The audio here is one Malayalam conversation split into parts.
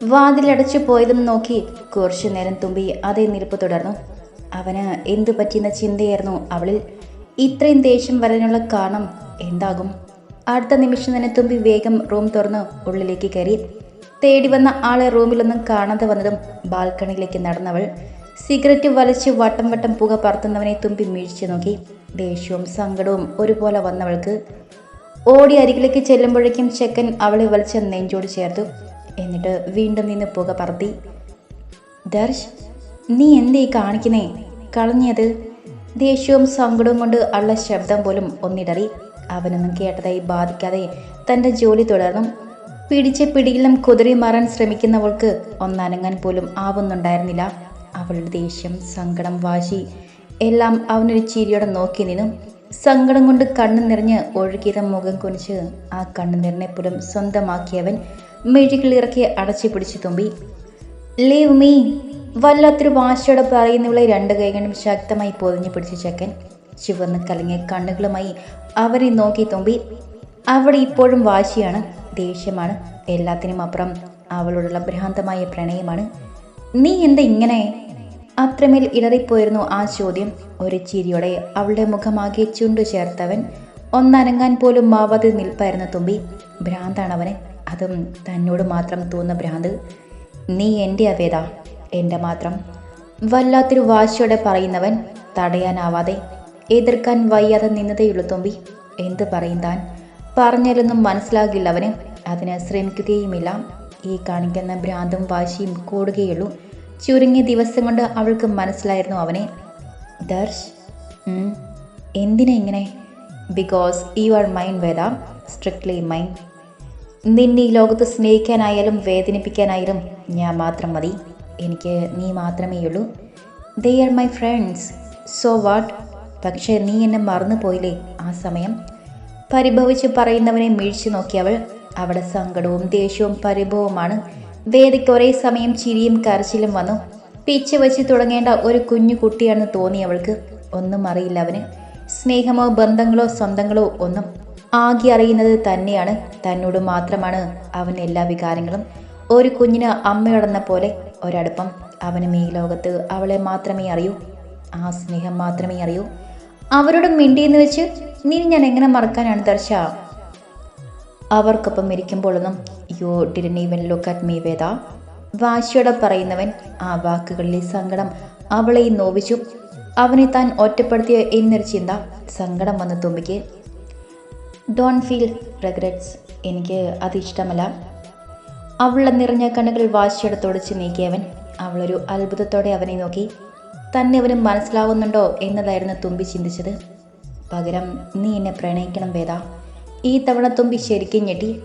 വാതിലടച്ചു പോയതും നോക്കി കുറച്ചു നേരം തുമ്പി അതേ നിരപ്പ് തുടർന്നു. അവന് എന്തു പറ്റിയെന്ന ചിന്തയായിരുന്നു അവളിൽ. ഇത്രയും ദേഷ്യം വരാനുള്ള കാരണം എന്താകും? അടുത്ത നിമിഷം തന്നെ തുമ്പി വേഗം റൂം തുറന്ന് ഉള്ളിലേക്ക് കയറി. തേടി വന്ന ആളെ റൂമിലൊന്നും കാണാതെ വന്നതും ബാൽക്കണിയിലേക്ക് നടന്നവൾ. സിഗരറ്റ് വലിച്ച് വട്ടം വട്ടം പുക പറത്തുന്നവനെ തുമ്പി വീഴ്ച നോക്കി. ദേഷ്യവും സങ്കടവും ഒരുപോലെ വന്നവൾക്ക്. ഓടി അരികിലേക്ക് ചെല്ലുമ്പോഴേക്കും ചെക്കൻ അവളെ വലിച്ച നെഞ്ചോട് ചേർത്തു. എന്നിട്ട് വീണ്ടും നിന്ന് പുക പറത്തി. ദർശ് നീ എന്തേ കാണിക്കുന്നേ? കളഞ്ഞത്. ദേഷ്യവും സങ്കടവും കൊണ്ട് ഉള്ള ശബ്ദം പോലും ഒന്നിടറി. അവനൊന്നും കേട്ടതായി ബാധിക്കാതെ തന്റെ ജോലി തുടർന്നും. പിടിച്ച പിടിയിലും കുതിരി മാറാൻ ശ്രമിക്കുന്നവൾക്ക് ഒന്നനങ്ങാൻ പോലും ആവുന്നുണ്ടായിരുന്നില്ല. അവളുടെ ദേഷ്യം സങ്കടം വാശി എല്ലാം അവനൊരു ചിരിയോടെ നോക്കി നിന്നു. സങ്കടം കൊണ്ട് കണ്ണു നിറഞ്ഞ് ഒഴുകിയത മുഖം കുനിച്ച് ആ കണ്ണുനീരിനെ പോലും സ്വന്തമാക്കിയവൻ മെഴുകിളിറക്കി അടച്ചു പിടിച്ചു തുമ്പി. ലീവ് മീ വല്ലാത്തൊരു വാശയോടെ പറയുന്നവളെ രണ്ട് കൈകളും ശക്തമായി പൊതിഞ്ഞു പിടിച്ചു ചെക്കൻ ചുവന്ന് കലങ്ങിയ കണ്ണുകളുമായി അവരെ നോക്കി തുമ്പി. അവിടെ ഇപ്പോഴും വാശിയാണ് ദേഷ്യമാണ് എല്ലാത്തിനും അപ്പുറം അവളോടുള്ള ഭ്രാന്തമായ പ്രണയമാണ്. നീ എന്താ ഇങ്ങനെ അത്രമേൽ ഇടറിപ്പോയിരുന്നു ആ ചോദ്യം. ഒരു ചിരിയോടെ അവളുടെ മുഖമാകെ ചുണ്ടു ചേർത്തവൻ ഒന്നനങ്ങാൻ പോലും മാവാതെ നിൽപ്പായിരുന്ന തുമ്പി. ഭ്രാന്താണവനെ അതും തന്നോട് മാത്രം തോന്നുന്ന ഭ്രാന്ത്. നീ എന്റെ അവേദ. എന്റെ മാത്രം. വല്ലാത്തൊരു വാശിയോടെ പറയുന്നവൻ തടയാനാവാതെ എതിർക്കാൻ വയ്യാതെ നിന്നതേയുള്ളൂ തുമ്പി. എന്ത് പറയും താൻ? പറഞ്ഞാലൊന്നും മനസ്സിലാകില്ല അവന്. അതിന് ശ്രമിക്കുകയുമില്ല. ഈ കാണിക്കുന്ന ഭ്രാന്തും വാശിയും കൂടുകയുള്ളൂ. ചുരുങ്ങിയ ദിവസം കൊണ്ട് അവൾക്ക് മനസ്സിലായിരുന്നു അവനെ. ദർശ് എന്തിനാ ഇങ്ങനെ? Because you are mine Veda. Strictly mine നിന്നെ ഈ ലോകത്ത് സ്നേഹിക്കാനായാലും വേദനിപ്പിക്കാനായാലും ഞാൻ മാത്രം മതി. എനിക്ക് നീ മാത്രമേ ഉള്ളൂ. They are my friends so what പക്ഷേ നീ എന്നെ മറന്നു പോയില്ലേ ആ സമയം? പരിഭവിച്ച് പറയുന്നവനെ മിഴിച്ചു നോക്കിയവൾ അവിടെ സങ്കടവും ദേഷ്യവും പരിഭവവുമാണ്. വേദിക്ക് ഒരേ സമയം ചിരിയും കരച്ചിലും വന്നു. പിച്ച് വെച്ച് തുടങ്ങേണ്ട ഒരു കുഞ്ഞു കുട്ടിയാണെന്ന് തോന്നി അവൾക്ക് ഒന്നും അറിയില്ല അവന്. സ്നേഹമോ ബന്ധങ്ങളോ സ്വന്തങ്ങളോ ഒന്നും ആകെ അറിയുന്നത് തന്നെയാണ്. തന്നോട് മാത്രമാണ് അവൻ എല്ലാ വികാരങ്ങളും. ഒരു കുഞ്ഞിന് അമ്മയോടെന്ന പോലെ ഒരടുപ്പം അവനും ഈ ലോകത്ത് അവളെ മാത്രമേ അറിയൂ. ആ സ്നേഹം മാത്രമേ അറിയൂ. അവരോട് മിണ്ടിയെന്ന് വെച്ച് നീ ഞാൻ എങ്ങനെ മറക്കാനാണ് ദർശ? അവർക്കൊപ്പം ഇരിക്കുമ്പോഴൊന്നും you didn't even look at me Veda. വാശിയോടെ പറയുന്നവൻ ആ വാക്കുകളിലെ സങ്കടം അവളെ നോവിച്ചു. അവനെ താൻ ഒറ്റപ്പെടുത്തിയ എന്നൊരു ചിന്ത സങ്കടം വന്ന് തുമ്പിക്ക്. ഡോൺ ഫീൽ റിഗ്രറ്റ്സ് എനിക്ക് അത് ഇഷ്ടമല്ല. അവളുടെ നിറഞ്ഞ കണ്ണുകൾ വാശിയോടെ തുടച്ച് നീക്കിയവൻ അവളൊരു അത്ഭുതത്തോടെ അവനെ നോക്കി. തന്നെ അവന് മനസ്സിലാവുന്നുണ്ടോ? എന്നതായിരുന്നു തുമ്പി ചിന്തിച്ചത്. പകരം നീ എന്നെ പ്രണയിക്കണം വേദ. ഈ തവണ തുമ്പി ശരിക്കും ഞെട്ടി.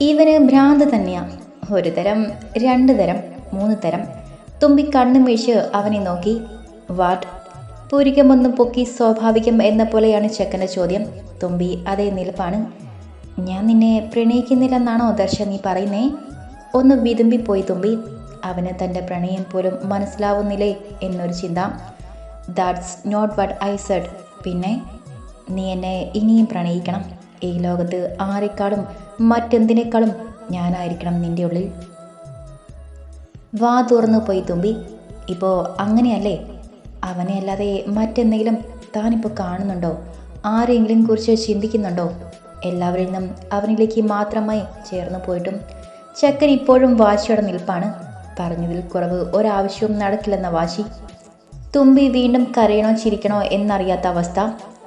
ഇവന് ഭ്രാന്ത് തന്നെയാ. ഒരു തരം രണ്ട് തരം മൂന്ന് തരം. തുമ്പി കണ്ണു വീഴ്ച അവനെ നോക്കി. വാട്ട്? പൂരികമൊന്നും പൊക്കി സ്വാഭാവികം എന്ന പോലെയാണ് ചെക്കന്റെ ചോദ്യം. തുമ്പി അതേ നിൽപ്പാണ് ഞാൻ നിന്നെ പ്രണയിക്കുന്നില്ലെന്നാണോ ദർശ നീ പറയുന്നേ? ഒന്ന് വിതുമ്പിപ്പോയി തുമ്പി. അവന് തന്റെ പ്രണയം പോലും മനസ്സിലാവുന്നില്ലേ? എന്നൊരു ചിന്ത. That's not what I said പിന്നെ നീ എന്നെ ഇനിയും പ്രണയിക്കണം. ഈ ലോകത്ത് ആരെക്കാളും മറ്റെന്തിനേക്കാളും ഞാനായിരിക്കണം നിന്റെ ഉള്ളിൽ. വാ തുറന്നു പോയി തുമ്പി. ഇപ്പോൾ അങ്ങനെയല്ലേ? അവനെ അല്ലാതെ മറ്റെന്തെങ്കിലും താനിപ്പോൾ കാണുന്നുണ്ടോ? ആരെങ്കിലും കുറിച്ച് ചിന്തിക്കുന്നുണ്ടോ? എല്ലാവരിൽ നിന്നും അവനിലേക്ക് മാത്രമായി ചേർന്നു പോയിട്ടും ചക്കൻ ഇപ്പോഴും വാശിയോടെ നിൽപ്പാണ്. പറഞ്ഞതിൽ കുറവ് ഒരാവശ്യവും നടക്കില്ലെന്ന വാശി. തുമ്പി വീണ്ടും കരയണോ ചിരിക്കണോ എന്നറിയാത്ത അവസ്ഥ.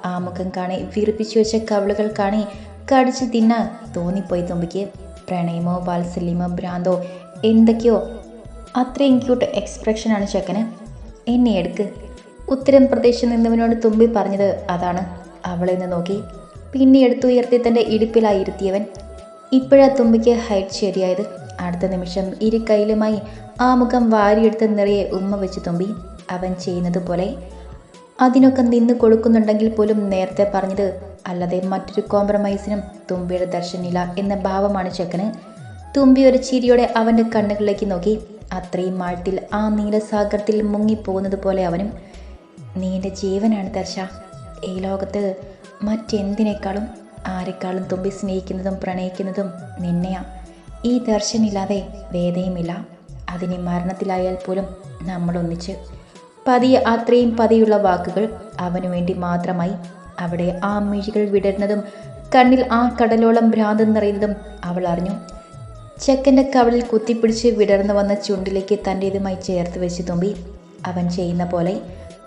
ആ മുഖം കാണി വിറിപ്പിച്ചു വെച്ച കവിളുകൾ കാണി കടിച്ചു തിന്ന തോന്നിപ്പോയി തുമ്പിക്ക്. പ്രണയമോ വാത്സല്യമോ ഭ്രാന്തോ എന്തൊക്കെയോ. അത്രയും ക്യൂട്ട് എക്സ്പ്രഷനാണ് ചെക്കന്. എന്നെ എടുക്ക്. ഉത്തരം പ്രദേശത്ത് നിന്നവനോട് തുമ്പി പറഞ്ഞത് അതാണ്. അവളെ നിന്ന് നോക്കി. പിന്നെ എടുത്തുയർത്തി തന്റെ ഇടുപ്പിലായിരുത്തിയവൻ ഇപ്പോഴാ തുമ്പിക്ക് ഹൈറ്റ് ശരിയായത്. അടുത്ത നിമിഷം ഇരു കൈയിലുമായി ആ മുഖം വാരിയെടുത്ത് നിറയെ ഉമ്മ വെച്ച് തുമ്പി. അവൻ ചെയ്യുന്നത് പോലെ അതിനൊക്കെ നിന്ന് കൊടുക്കുന്നുണ്ടെങ്കിൽ പോലും നേരത്തെ പറഞ്ഞത് അല്ലാതെ മറ്റൊരു കോംപ്രമൈസിനും തുമ്പിയുടെ ദർശനില്ല എന്ന ഭാവമാണ് ചെക്കന്. തുമ്പി ഒരു ചിരിയോടെ അവന്റെ കണ്ണുകളിലേക്ക് നോക്കി. അത്രയും ആഴത്തിൽ ആ നീലസാഗരത്തിൽ മുങ്ങിപ്പോകുന്നത് പോലെ അവനും. നീ എന്റെ ജീവനാണ് ദർശ. ഈ ലോകത്ത് മറ്റെന്തിനേക്കാളും ആരെക്കാളും തുമ്പി സ്നേഹിക്കുന്നതും പ്രണയിക്കുന്നതും നിന്നെയാ. ഈ ദർശനില്ലാതെ വേദയുമില്ല അതിനെ മരണത്തിലായാൽ പോലും നമ്മൾ ഒന്നിച്ച് പതിയെ അത്രയും പതിയുള്ള വാക്കുകൾ അവനു വേണ്ടി മാത്രമായി അവിടെ ആ മിഴികൾ വിടരുന്നതും കണ്ണിൽ ആ കടലോളം ഭ്രാന്തം നിറയുന്നതും അവൾ അറിഞ്ഞു. ചെക്കന്റെ കവളിൽ കുത്തിപ്പിടിച്ച് വിടർന്നു വന്ന ചുണ്ടിലേക്ക് തന്റേതുമായി ചേർത്ത് വെച്ച് തുമ്പി. അവൻ ചെയ്യുന്ന പോലെ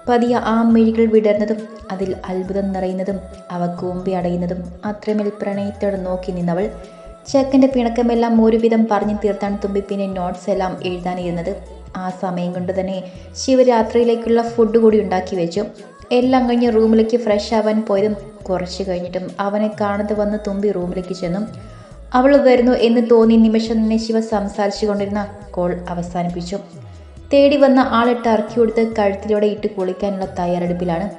പതിയ ആ മിഴികൾ വിടർന്നതും അതിൽ അത്ഭുതം നിറയുന്നതും അവ കൂമ്പി അടയുന്നതും അത്രമേൽ പ്രണയത്തോടെ നോക്കി നിന്നവൾ ചെക്കന്റെ പിണക്കമെല്ലാം ഒരുവിധം പറഞ്ഞു തീർത്താണ് തുമ്പി പിന്നെ നോട്ട്സ് എല്ലാം എഴുതാനിരുന്നത് ആ സമയം കൊണ്ട് തന്നെ ശിവരാത്രിയിലേക്കുള്ള ഫുഡ് കൂടി ഉണ്ടാക്കി വെച്ചു. എല്ലാം കഴിഞ്ഞ് റൂമിലേക്ക് ഫ്രഷ് ആവാൻ പോയതും കുറച്ച് കഴിഞ്ഞിട്ടും അവനെ കാണാതെ വന്ന് തുമ്പി റൂമിലേക്ക് ചെന്നു. അവൾ വരുന്നു എന്ന് തോന്നി നിമിഷം തന്നെ ശിവ സംസാരിച്ചു കൊണ്ടിരുന്ന കോൾ അവസാനിപ്പിച്ചു. തേടി വന്ന ആളെ ടർക്കി കൊടുത്ത് കഴുത്തിലൂടെ ഇട്ട് കുളിക്കാനുള്ള തയ്യാറെടുപ്പിലാണ്.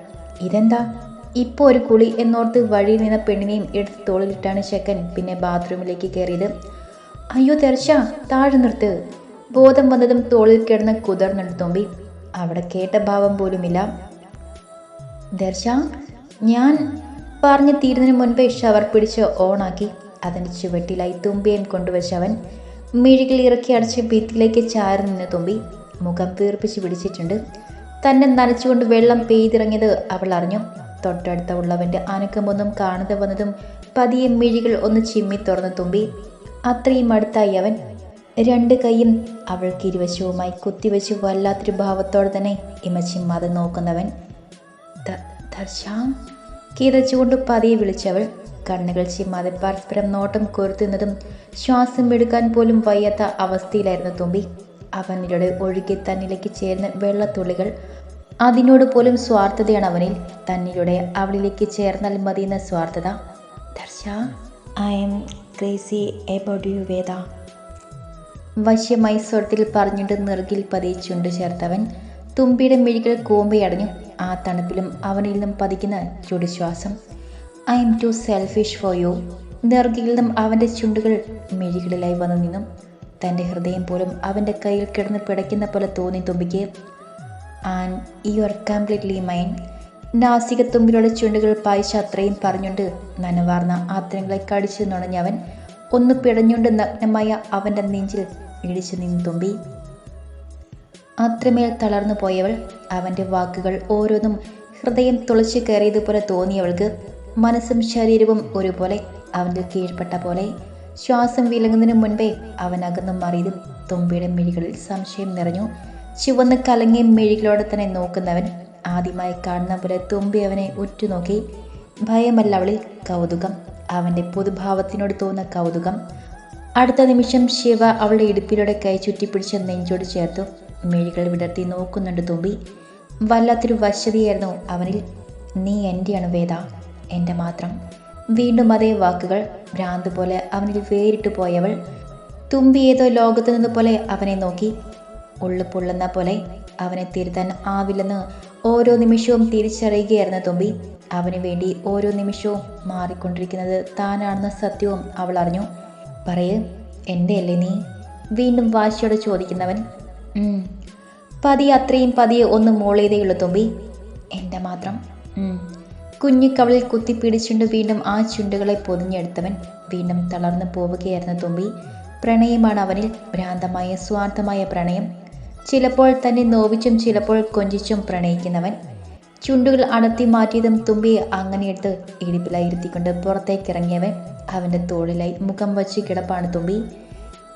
ഇതെന്താ? ഇപ്പോൾ ഒരു കുളി എന്നോർത്ത് വഴിയിൽ നിന്ന പെണ്ണിനെയും എടുത്ത് തോളിലിട്ടാണ് ചെക്കൻ പിന്നെ ബാത്റൂമിലേക്ക് കയറിയത്. അയ്യോ തെർച്ച താഴെ നിർത്ത്. ബോധം വന്നതും തോളിൽ കിടന്ന് കുതിർന്നുണ്ട് തുമ്പി. അവിടെ കേട്ട ഭാവം പോലുമില്ല. ദർശ ഞാൻ പറഞ്ഞു തീരുന്നതിന് മുൻപേ ഷവർ പിടിച്ച് ഓണാക്കി. അതിന്റെ ചുവട്ടിലായി തുമ്പിയും കൊണ്ടുവച്ചവൻ മിഴികൾ ഇറക്കി അടച്ച് ഭിത്തിയിലേക്ക് ചാരി നിന്ന് തുമ്പി മുഖം വീർപ്പിച്ച് പിടിച്ചിട്ടുണ്ട്. തന്നെ നനച്ചുകൊണ്ട് വെള്ളം പെയ്തിറങ്ങിയത് അവൾ അറിഞ്ഞു. തൊട്ടടുത്ത ഉള്ളവന്റെ അനക്കമൊന്നും കാണാതെ വന്നതും പതിയെ മിഴികൾ ഒന്ന് ചിമ്മി തുറന്നു തുമ്പി. അത്രയും അടുത്തായി അവൻ രണ്ട് കൈയും അവൾക്ക് ഇരുവശവുമായി കുത്തിവെച്ച് വല്ലാത്തൊരു ഭാവത്തോടെ തന്നെ ഇമച്ചിമ്മാതെ നോക്കുന്നവൻ ദർശാം? കിതച്ചുകൊണ്ട് പതിയെ വിളിച്ചവൾ കണ്ണുകൾ ചിമ്മാതെ പരസ്പരം നോട്ടം കൊരുത്തുന്നതും ശ്വാസം എടുക്കാൻ പോലും വയ്യാത്ത അവസ്ഥയിലായിരുന്നു തുമ്പി. അവനിലൂടെ ഒഴുകി തന്നിലേക്ക് ചേർന്ന വെള്ളത്തുള്ളികൾ അതിനോട് പോലും സ്വാർത്ഥതയാണ് അവനിൽ. തന്നിലൂടെ അവളിലേക്ക് ചേർന്നാൽ മതിയെന്ന സ്വാർത്ഥത. Darsha I'm crazy about you Veda. വശ്യമായി സ്വരത്തിൽ പറഞ്ഞിട്ട് നിറുകിൽ പതിയെ ചുണ്ടു ചേർത്തവൻ. തുമ്പിയുടെ മിഴികൾ കൂമ്പയടഞ്ഞു ആ തണുപ്പിലും അവനിൽ നിന്നും പതിക്കുന്ന ചുടുശ്വാസം. I'm too selfish for you നെറുകിൽ നിന്നും അവന്റെ ചുണ്ടുകൾ മിഴികളിലായി വന്നു നിന്നും. തന്റെ ഹൃദയം പോലും അവന്റെ കയ്യിൽ കിടന്ന് പിടയ്ക്കുന്ന പോലെ തോന്നി തുമ്പിക്ക്. And you are completely mine നാസിക തുമ്പിലൂടെ ചുണ്ടുകൾ പായിച്ച അത്രയും പറഞ്ഞുകൊണ്ട് നനവാർന്ന ആത്രങ്ങളെ കടിച്ചു നുണഞ്ഞവൻ. ഒന്ന് പിടഞ്ഞുകൊണ്ട് നഗ്നമായ അവന്റെ നെഞ്ചിൽ ഇടിച്ചു നിന്ന് തുമ്പി. അത്രമേൽ തളർന്നു പോയവൾ അവന്റെ വാക്കുകൾ ഓരോന്നും ഹൃദയം തുളച്ചു കയറിയതുപോലെ തോന്നിയവൾക്ക് മനസ്സും ശരീരവും ഒരുപോലെ അവന്റെ കീഴ്പ്പെട്ട പോലെ. ശ്വാസം വിലങ്ങുന്നതിനു മുൻപേ അവൻ അകന്നു മറിയതും തുമ്പിയുടെ മിഴികളിൽ സംശയം നിറഞ്ഞു. ചുവന്ന് കലങ്ങിയ മിഴികളോടെ തന്നെ നോക്കുന്നവൻ ആദ്യമായി കാണുന്ന പോലെ തുമ്പി അവനെ ഉറ്റുനോക്കി. ഭയമല്ല അവളിൽ കൗതുകം. അവന്റെ പൊതുഭാവത്തിനോട് തോന്നുന്ന കൗതുകം. അടുത്ത നിമിഷം ശിവ അവളുടെ ഇടുപ്പിലൂടെ കൈ ചുറ്റിപ്പിടിച്ച് നെഞ്ചോട് ചേർത്തു. മെഴികൾ വിടർത്തി നോക്കുന്നുണ്ട് തുമ്പി വല്ലാത്തൊരു വശ്യതയായിരുന്നു അവനിൽ. നീ എന്റെയാണ് വേദ. എന്റെ മാത്രം. വീണ്ടും അതേ വാക്കുകൾ. ഭ്രാന്ത് പോലെ അവനിൽ വേറിട്ട് പോയവൾ. തുമ്പി ഏതോ ലോകത്തു നിന്ന് പോലെ അവനെ നോക്കി. ഉള്ളു പൊള്ളുന്ന പോലെ അവനെ തിരുത്താൻ ആവില്ലെന്ന് ഓരോ നിമിഷവും തിരിച്ചറിയുകയായിരുന്നു തുമ്പി അവന് വേണ്ടി ഓരോ നിമിഷവും മാറിക്കൊണ്ടിരിക്കുന്നത് താനാണെന്ന സത്യവും അവൾ അറിഞ്ഞു. പറയ് എന്റെ അല്ലേ നീ? വീണ്ടും വാശിയോടെ ചോദിക്കുന്നവൻ പതി പതിയെ അത്രയും പതിയെ ഒന്ന് മോളേതേയുള്ളു തുമ്പി. എന്റെ മാത്രം? കുഞ്ഞിക്കവളിൽ കുത്തിപ്പിടിച്ചുണ്ട് വീണ്ടും ആ ചുണ്ടുകളെ പൊതിഞ്ഞെടുത്തവൻ വീണ്ടും തളർന്നു പോവുകയായിരുന്നു തുമ്പി. പ്രണയമാണ് അവനിൽ ഭ്രാന്തമായ സ്വാർത്ഥമായ പ്രണയം. ചിലപ്പോൾ തന്നെ നോവിച്ചും ചിലപ്പോൾ കൊഞ്ചിച്ചും പ്രണയിക്കുന്നവൻ. ചുണ്ടുകൾ അടർത്തി മാറ്റിയതും തുമ്പിയെ അങ്ങനെയെടുത്ത് പുറത്തേക്ക് പുറത്തേക്കിറങ്ങിയവൻ അവന്റെ തോളിലായി മുഖം വച്ച് കിടപ്പാണ് തുമ്പി.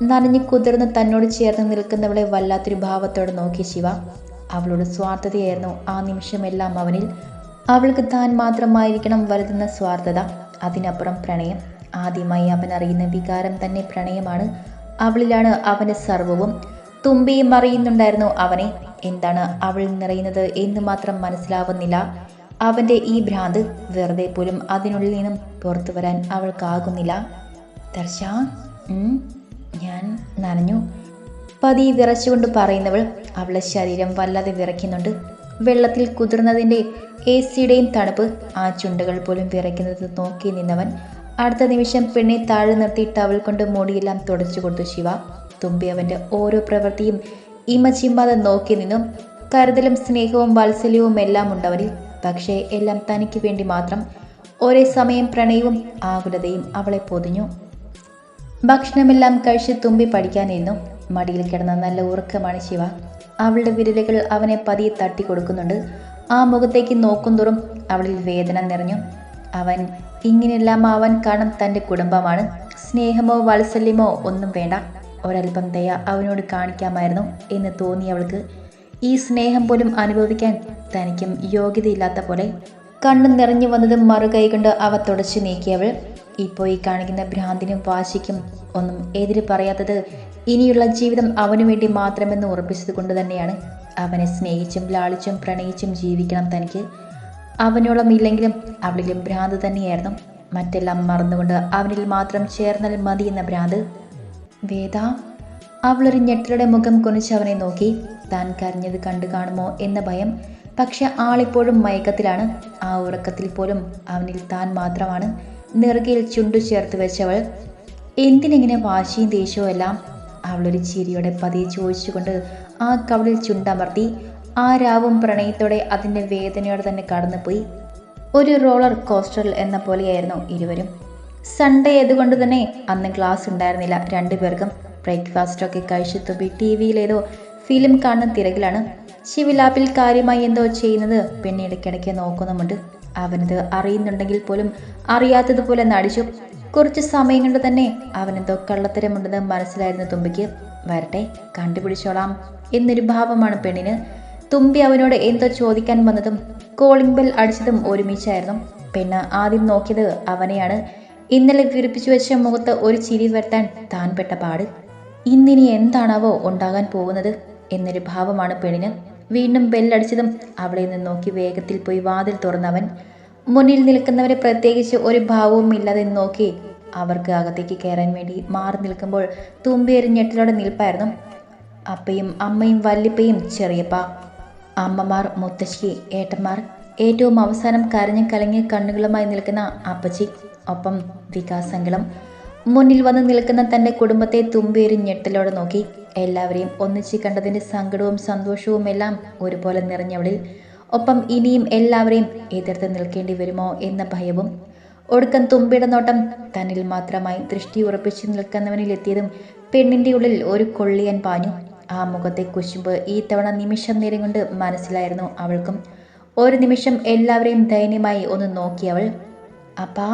നനഞ്ഞു കുതിർന്ന് തന്നോട് ചേർന്ന് നിൽക്കുന്നവളെ വല്ലാത്തൊരു ഭാവത്തോടെ നോക്കി ശിവ. അവളുടെ സ്വാർത്ഥതയായിരുന്നു ആ നിമിഷമെല്ലാം അവനിൽ. അവൾക്ക് താൻ മാത്രമായിരിക്കണം വലുതുന്ന സ്വാർത്ഥത അതിനപ്പുറം പ്രണയം. ആദ്യമായി അവൻ അറിയുന്ന വികാരം തന്നെ പ്രണയമാണ്. അവളിലാണ് അവന്റെ സർവവും തുമ്പിയും അറിയുന്നുണ്ടായിരുന്നു അവനെ. എന്താണ് അവൾ നിറയുന്നത് എന്ന് മാത്രം മനസ്സിലാവുന്നില്ല. അവന്റെ ഈ ഭ്രാന്ത് വെറുതെ പോലും അതിനുള്ളിൽ നിന്നും പുറത്തു വരാൻ അവൾക്കാകുന്നില്ല. ദർശ ഞാൻ നനഞ്ഞു. പതി വിറച്ചുകൊണ്ട് പറയുന്നവൾ അവളെ ശരീരം വല്ലാതെ വിറയ്ക്കുന്നുണ്ട്. വെള്ളത്തിൽ കുതിർന്നതിന്റെ എ സിയുടെയും തണുപ്പ് ആ ചുണ്ടുകൾ പോലും വിറയ്ക്കുന്നത് നോക്കി നിന്നവൻ അടുത്ത നിമിഷം പെണ്ണെ താഴെ നിർത്തി ടവൽ കൊണ്ട് മുടിയെല്ലാം തുടച്ചു കൊടുത്തു ശിവ. തുമ്പി അവന്റെ ഓരോ പ്രവൃത്തിയും ഇമച്ചിമ്മാതെ നോക്കി നിന്നും കരുതലും സ്നേഹവും വാത്സല്യവും എല്ലാം ഉണ്ടവരിൽ. പക്ഷേ എല്ലാം തനിക്ക് വേണ്ടി മാത്രം ഒരേ സമയം പ്രണയവും ആകുലതയും അവളെ പൊതിഞ്ഞു. ഭക്ഷണമെല്ലാം കഴിച്ച് തുമ്പി പഠിക്കാനിരുന്നു മടിയിൽ കിടന്ന നല്ല ഉറക്കമാണ് ശിവ. അവളുടെ വിരലുകൾ അവനെ പതിയെ തട്ടി കൊടുക്കുന്നുണ്ട്. ആ മുഖത്തേക്ക് നോക്കുന്തോറും അവളിൽ വേദന നിറഞ്ഞു. അവൻ ഇങ്ങനെയെല്ലാം ആവാൻ കാണാൻ തന്റെ കുടുംബമാണ്. സ്നേഹമോ വാത്സല്യമോ ഒന്നും വേണ്ട. ഒരൽപ്പം ദയ അവനോട് കാണിക്കാമായിരുന്നു എന്ന് തോന്നി അവൾക്ക്. ഈ സ്നേഹം പോലും അനുഭവിക്കാൻ തനിക്കും യോഗ്യതയില്ലാത്ത പോലെ കണ്ണു നിറഞ്ഞു വന്നതും മറുകൈ കൊണ്ട് അവ തുടച്ചു നീക്കിയവൾ ഇപ്പോൾ ഈ കാണിക്കുന്ന ഭ്രാന്തിനും വാശിക്കും ഒന്നും എതിര് പറയാത്തത് ഇനിയുള്ള ജീവിതം അവനു വേണ്ടി മാത്രമെന്ന് ഉറപ്പിച്ചത് കൊണ്ട് തന്നെയാണ്. അവനെ സ്നേഹിച്ചും ലാളിച്ചും പ്രണയിച്ചും ജീവിക്കണം തനിക്ക്. അവനോളം ഇല്ലെങ്കിലും അവളിലും ഭ്രാന്ത് തന്നെയായിരുന്നു. മറ്റെല്ലാം മറന്നുകൊണ്ട് അവനിൽ മാത്രം ചേർന്നാൽ മതി എന്ന ഭ്രാന്ത് വേദ അവളൊരു ഞെട്ടലുടെ മുഖം കുനിച്ച് അവനെ നോക്കി. താൻ കരഞ്ഞത് കണ്ടു കാണുമോ എന്ന ഭയം. പക്ഷെ ആളിപ്പോഴും മയക്കത്തിലാണ്. ആ ഉറക്കത്തിൽ പോലും അവനിൽ താൻ മാത്രമാണ്. നെറുകയിൽ ചുണ്ടു ചേർത്ത് വെച്ചവൾ. എന്തിനെങ്ങനെ വാശിയും ദേഷ്യവും എല്ലാം അവളൊരു ചിരിയോടെ പതിയെ ചോദിച്ചുകൊണ്ട് ആ കവളിൽ ചുണ്ടമർത്തി. ആ രാവും പ്രണയത്തോടെ അതിന്റെ വേദനയോടെ തന്നെ കടന്നുപോയി. ഒരു റോളർ കോസ്റ്ററിൽ എന്ന പോലെയായിരുന്നു ഇരുവരും. സൺഡേ ആയതുകൊണ്ട് തന്നെ അന്ന് ക്ലാസ് ഉണ്ടായിരുന്നില്ല. രണ്ടുപേർക്കും ബ്രേക്ക്ഫാസ്റ്റൊക്കെ കഴിച്ചു തുമ്പി ടി വിയിലേതോ ഫിലിം കാണുന്ന തിരക്കിലാണ്. ശിവലാപ്പിൽ കാര്യമായി എന്തോ ചെയ്യുന്നത് പിന്നെ ഇടയ്ക്കിടയ്ക്ക് നോക്കുന്നുമുണ്ട്. അവനത് അറിയുന്നുണ്ടെങ്കിൽ പോലും അറിയാത്തതുപോലെ നടിച്ചു. കുറച്ച് സമയം കൊണ്ട് തന്നെ അവനെന്തോ കള്ളത്തരമുണ്ടെന്ന് മനസ്സിലായിരുന്നു തുമ്പിക്ക്. വരട്ടെ കണ്ടുപിടിച്ചോളാം എന്നൊരു ഭാവമാണ് പെണ്ണിന്. തുമ്പി അവനോട് എന്തോ ചോദിക്കാൻ വന്നതും കോളിംഗ് ബെൽ അടിച്ചതും ഒരുമിച്ചായിരുന്നു. പെണ്ണ് ആദ്യം നോക്കിയത് അവനെയാണ്. ഇന്നലെ വിറപ്പിച്ചു വെച്ച മുഖത്ത് ഒരു ചിരി വരുത്താൻ താൻ പെട്ട പാട്. ഇന്നിനി എന്താണാവോ ഉണ്ടാകാൻ പോകുന്നത് എന്നൊരു ഭാവമാണ് പെണ്ണിന്. വീണ്ടും ബെല്ലടിച്ചതും അവളെ നിന്ന് നോക്കി വേഗത്തിൽ പോയി വാതിൽ തുറന്നവൻ. മുന്നിൽ നിൽക്കുന്നവരെ പ്രത്യേകിച്ച് ഒരു ഭാവവും ഇല്ലാതെ നോക്കി അവർക്ക് അകത്തേക്ക് കയറാൻ വേണ്ടി മാറി നിൽക്കുമ്പോൾ തുമ്പിയൊരു ഞെട്ടിലോടെ നിൽപ്പായിരുന്നു. അപ്പയും അമ്മയും വല്ലിപ്പയും ചെറിയപ്പ അമ്മമാർ മുത്തശ്ശി ഏട്ടന്മാർ ഏറ്റവും അവസാനം കരഞ്ഞ് കലങ്ങിയ കണ്ണുകളുമായി നിൽക്കുന്ന അപ്പച്ചി. ഒപ്പം വികാസങ്ങളും മുന്നിൽ വന്ന് നിൽക്കുന്ന തന്റെ കുടുംബത്തെ തുമ്പിയൊരു ഞെട്ടലോടെ നോക്കി. എല്ലാവരെയും ഒന്നിച്ച് കണ്ടതിന്റെ സങ്കടവും സന്തോഷവും എല്ലാം ഒരുപോലെ നിറഞ്ഞവളിൽ ഒപ്പം ഇനിയും എല്ലാവരെയും എതിർത്ത് നിൽക്കേണ്ടി വരുമോ എന്ന ഭയവും ഒടുക്കം തുമ്പിയുടെ നോട്ടം തന്നിൽ മാത്രമായി ദൃഷ്ടി ഉറപ്പിച്ചു നിൽക്കുന്നവനിൽ എത്തിയതും പെണ്ണിന്റെ ഉള്ളിൽ ഒരു കൊള്ളിയൻ പാഞ്ഞു. ആ മുഖത്തെ കുശുമ്പ് ഈ തവണ നിമിഷം നേരം കൊണ്ട് മനസ്സിലായിരുന്നു അവൾക്കും. ഒരു നിമിഷം എല്ലാവരെയും ദയനീയമായി ഒന്ന് നോക്കിയവൾ അപ്പാ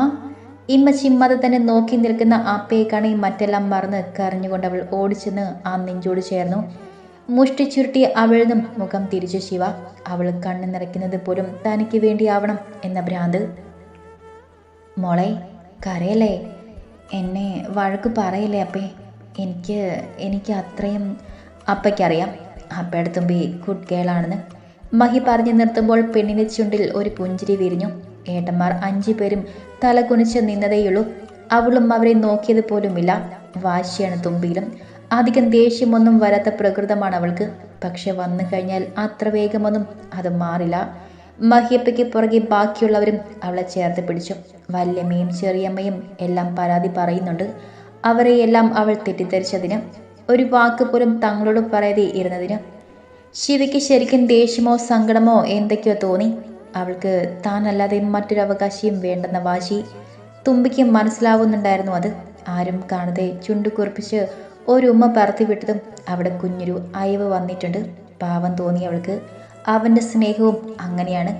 ഇമ്മ ചിമ്മത് തന്നെ നോക്കി നിൽക്കുന്ന ആപ്പയെ കാണി മറ്റെല്ലാം മറന്ന് കരഞ്ഞുകൊണ്ട് അവൾ ഓടിച്ചെന്ന് ആ നെഞ്ചോട് ചേർന്നു. മുഷ്ടി ചുരുട്ടി അവളിന്നും മുഖം തിരിച്ചു ശിവ. അവൾ കണ്ണു നിറയ്ക്കുന്നത് പോലും തനിക്ക് വേണ്ടിയാവണം എന്ന ഭ്രാന്ത്. മോളെ കരയല്ലേ? എന്നെ വഴക്ക് പറയല്ലേ അപ്പേ? എനിക്ക് എനിക്ക് അത്രയും അപ്പയ്ക്കറിയാം. അപ്പയുടെ തുമ്പി ഗുഡ് ഗേളാണെന്ന് മഹി പറഞ്ഞു നിർത്തുമ്പോൾ പെണ്ണിന്റെ ചുണ്ടിൽ ഒരു പുഞ്ചിരി വിരിഞ്ഞു. ഏട്ടന്മാർ അഞ്ചു പേരും തലകുനിച്ച് നിന്നതേയുള്ളൂ. അവളും അവരെ നോക്കിയത് പോലുമില്ല. വാശിയാണ് തുമ്പിയിലും. അധികം ദേഷ്യമൊന്നും വരാത്ത പ്രകൃതമാണ് അവൾക്ക്. പക്ഷെ വന്നു കഴിഞ്ഞാൽ അത്ര വേഗമൊന്നും അത് മാറില്ല. മഹിയപ്പയ്ക്ക് പുറകെ ബാക്കിയുള്ളവരും അവളെ ചേർത്ത് പിടിച്ചു. വല്യമ്മയും ചെറിയമ്മയും എല്ലാം പരാതി പറയുന്നുണ്ട്. അവരെയെല്ലാം അവൾ തെറ്റിദ്ധരിച്ചതിന്. ഒരു വാക്ക് പോലും തങ്ങളോട് പറയാതെ ഇരുന്നതിന്. ശിവയ്ക്ക് ശരിക്കും ദേഷ്യമോ സങ്കടമോ എന്തൊക്കെയോ തോന്നി. അവൾക്ക് താനല്ലാതെ മറ്റൊരു അവകാശിയും വേണ്ടെന്ന വാശി തുമ്പിക്ക് മനസ്സിലാവുന്നുണ്ടായിരുന്നു അത്. ആരും കാണാതെ ചുണ്ടു കുറിപ്പിച്ച് ഒരു ഉമ്മ പറത്തി വിട്ടതും അവിടെ കുഞ്ഞൊരു അയവ് വന്നിട്ടുണ്ട്. പാവം തോന്നി അവൾക്ക് അവന്റെ സ്നേഹവും അങ്ങനെയാണ്.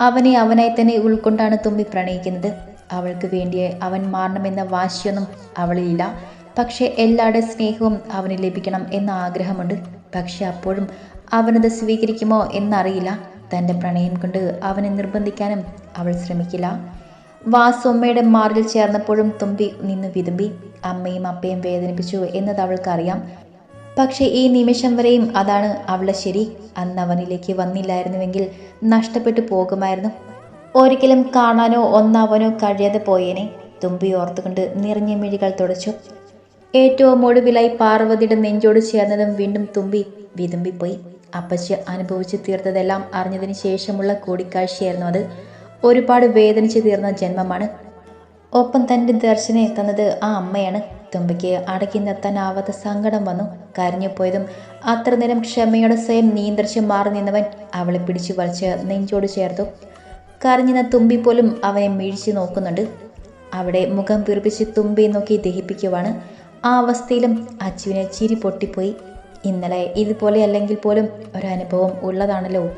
അവനെ അവനായി തന്നെ ഉൾക്കൊണ്ടാണ് തുമ്പി പ്രണയിക്കുന്നത്. അവൾക്ക് വേണ്ടി അവൻ മാറണമെന്ന വാശിയൊന്നും അവളിലില്ല. പക്ഷേ എല്ലാവരുടെ സ്നേഹവും അവന് ലഭിക്കണം എന്ന ആഗ്രഹമുണ്ട്. പക്ഷെ അപ്പോഴും അവനത് സ്വീകരിക്കുമോ എന്നറിയില്ല. തന്റെ പ്രണയം കൊണ്ട് അവനെ നിർബന്ധിക്കാനും അവൾ ശ്രമിക്കില്ല. വാസൊമ്മയുടെ മാറിൽ ചേർന്നപ്പോഴും തുമ്പി നിന്ന് വിതുമ്പി അമ്മയും അപ്പയും വേദനിപ്പിച്ചു എന്നത് അവൾക്കറിയാം. പക്ഷേ ഈ നിമിഷം വരെയും അതാണ് അവളെ ശരി. അന്ന് അവനിലേക്ക് വന്നില്ലായിരുന്നുവെങ്കിൽ നഷ്ടപ്പെട്ടു പോകുമായിരുന്നു. ഒരിക്കലും കാണാനോ ഒന്നാവാനോ കഴിയാതെ പോയേനെ. തുമ്പി ഓർത്തുകൊണ്ട് നിറഞ്ഞ മിഴികൾ തുടച്ചു. ഏറ്റവും ഒടുവിലായി പാർവതിയുടെ നെഞ്ചോട് ചേർന്നതും വീണ്ടും തുമ്പി വിതുമ്പിപ്പോയി. അപ്പച്ചി അനുഭവിച്ചു തീർത്തതെല്ലാം അറിഞ്ഞതിന് ശേഷമുള്ള കൂടിക്കാഴ്ചയായിരുന്നു അത്. ഒരുപാട് വേദനിച്ച് തീർന്ന ജന്മമാണ്. ഒപ്പം തന്റെ ദർശനം എത്തുന്നത് ആ അമ്മയാണ്. തുമ്പയ്ക്ക് അടക്കി നിർത്താനാവാത്ത സങ്കടം വന്നു. കരഞ്ഞു പോയതും അത്ര നേരം ക്ഷമയോടെ സ്വയം നിയന്ത്രിച്ച് മാറി നിന്നവൻ അവളെ പിടിച്ചു വലിച്ച് നെഞ്ചോട് ചേർത്തു. കരഞ്ഞുന്ന തുമ്പി പോലും അവനെ വീഴ്ച നോക്കുന്നുണ്ട്. അവിടെ മുഖം പിറപ്പിച്ച് തുമ്പിയെ നോക്കി ദഹിപ്പിക്കുവാണ്. ആ അവസ്ഥയിലും അച്ചുവിനെ ചിരി പൊട്ടിപ്പോയി. ഇന്നലെ ഇതുപോലെ അല്ലെങ്കിൽ പോലും ഒരനുഭവം ഉള്ളതാണല്ലോ.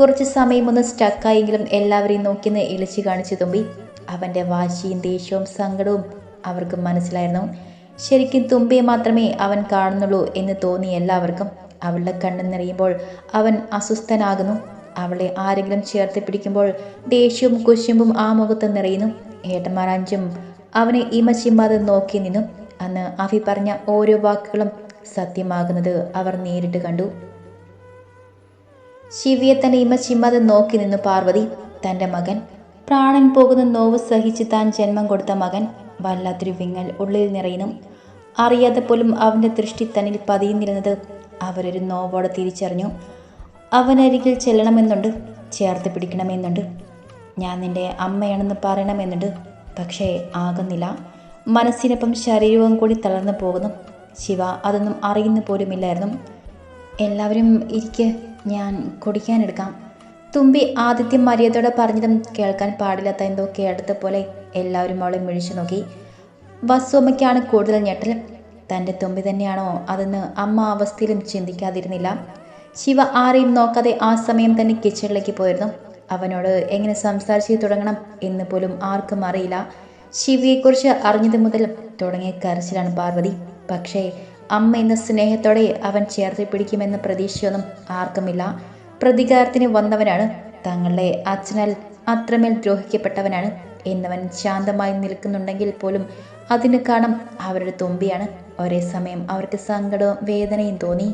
കുറച്ച് സമയം ഒന്ന് സ്റ്റക്കായെങ്കിലും എല്ലാവരെയും നോക്കിന്ന് ഇളിച്ചു കാണിച്ചു തുമ്പി. അവന്റെ വാശിയും ദേഷ്യവും സങ്കടവും അവർക്ക് മനസ്സിലായിരുന്നു. ശരിക്കും തുമ്പിയെ മാത്രമേ അവൻ കാണുന്നുള്ളൂ എന്ന് തോന്നി എല്ലാവർക്കും അവളുടെ കണ്ണു നിറയുമ്പോൾ അവൻ അസ്വസ്ഥനാകുന്നു. അവളെ ആരെങ്കിലും ചേർത്ത് പിടിക്കുമ്പോൾ ദേഷ്യവും കുശുമ്പും ആ മുഖത്ത് നിറയുന്നു. ഏട്ടന്മാർ അഞ്ചും അവനെ ഇമച്ചിമ്മാതെ നോക്കി നിന്നു. അന്ന് അഫി പറഞ്ഞ ഓരോ വാക്കുകളും സത്യമാകുന്നത് അവർ നേരിട്ട് കണ്ടു. ശിവിയെ തന്നെ ഇമച്ചിമ്മാതെ നോക്കി നിന്നു പാർവതി തന്റെ മകൻ. പ്രാണൻ പോകുന്ന നോവ് സഹിച്ച് താൻ ജന്മം കൊടുത്ത മകൻ. വല്ലാത്തൊരു വിങ്ങൽ ഉള്ളിൽ നിറയുന്നു. അറിയാതെ പോലും അവന്റെ ദൃഷ്ടി തന്നിൽ പതിയുന്നിരുന്നത് അവരൊരു നോവോടെ തിരിച്ചറിഞ്ഞു. അവനരികിൽ ചെല്ലണമെന്നുണ്ട് ചേർത്ത് പിടിക്കണമെന്നുണ്ട്. ഞാൻ നിന്റെ അമ്മയാണെന്ന് പറയണമെന്നുണ്ട് പക്ഷേ ആകുന്നില്ല. മനസ്സിനൊപ്പം ശരീരവും കൂടി തളർന്നു പോകുന്നു. ശിവ അതൊന്നും അറിയുന്ന പോലുമില്ലായിരുന്നു. എല്ലാവരും ഇരിക്കെ ഞാൻ കുടിക്കാനെടുക്കാം. തുമ്പി ആദിത്യം മര്യാദയോടെ പറഞ്ഞതും കേൾക്കാൻ പാടില്ലാത്ത എന്തോ കേട്ടത് പോലെ എല്ലാവരും അവളെ മിഴിച്ചു നോക്കി. വസുമ്മയ്ക്കാണ് കൂടുതൽ ഞെട്ടൽ. തന്റെ തുമ്പി തന്നെയാണോ അതെന്ന് അമ്മ അവസ്ഥയിലും ചിന്തിക്കാതിരുന്നില്ല. ശിവ ആരെയും നോക്കാതെ ആ സമയം തന്നെ കിച്ചണിലേക്ക് പോയിരുന്നു. അവനോട് എങ്ങനെ സംസാരിച്ച് തുടങ്ങണം എന്ന് പോലും ആർക്കും അറിയില്ല. ശിവയെക്കുറിച്ച് അറിഞ്ഞത് മുതൽ തുടങ്ങിയ കരച്ചിലാണ് പാർവതി. പക്ഷേ അമ്മ എന്ന സ്നേഹത്തോടെ അവൻ ചേർത്ത് പിടിക്കുമെന്ന പ്രതീക്ഷയൊന്നും ആർക്കുമില്ല. പ്രതികാരത്തിന് വന്നവനാണ് തങ്ങളുടെ അച്ഛനാൽ അത്രമേൽ ദ്രോഹിക്കപ്പെട്ടവനാണ് എന്നവൻ ശാന്തമായി നിൽക്കുന്നുണ്ടെങ്കിൽ പോലും അതിന് കാരണം അവരുടെ തുമ്പിയാണ്. ഒരേ സമയം അവർക്ക് സങ്കടവും വേദനയും തോന്നി.